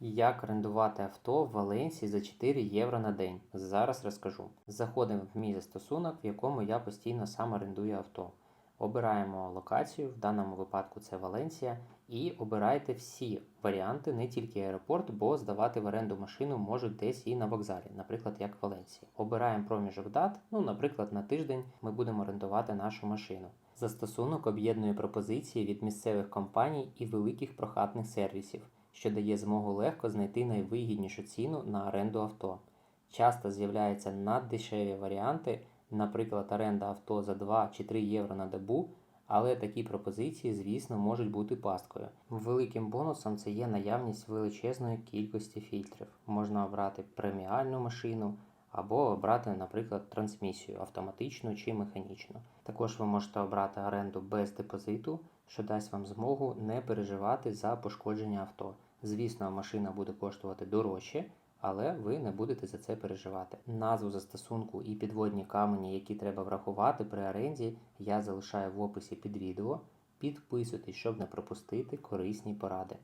Як орендувати авто в Валенсії за 4 євро на день? Зараз розкажу. Заходимо в мій застосунок, в якому я постійно сам орендую авто. Обираємо локацію, в даному випадку це Валенсія, і обирайте всі варіанти, не тільки аеропорт, бо здавати в оренду машину можуть десь і на вокзалі, наприклад, як в Валенсії. Обираємо проміжок дат, ну, наприклад, на тиждень ми будемо орендувати нашу машину. Застосунок об'єднує пропозиції від місцевих компаній і великих прохатних сервісів, що дає змогу легко знайти найвигіднішу ціну на оренду авто. Часто з'являються наддешеві варіанти, наприклад, оренда авто за 2 чи 3 євро на добу, але такі пропозиції, звісно, можуть бути пасткою. Великим бонусом це є наявність величезної кількості фільтрів. Можна обрати преміальну машину або обрати, наприклад, трансмісію автоматичну чи механічну. Також ви можете обрати оренду без депозиту, що дасть вам змогу не переживати за пошкодження авто. Звісно, машина буде коштувати дорожче, але ви не будете за це переживати. Назву застосунку і підводні камені, які треба врахувати при оренді, я залишаю в описі під відео. Підписуйтесь, щоб не пропустити корисні поради.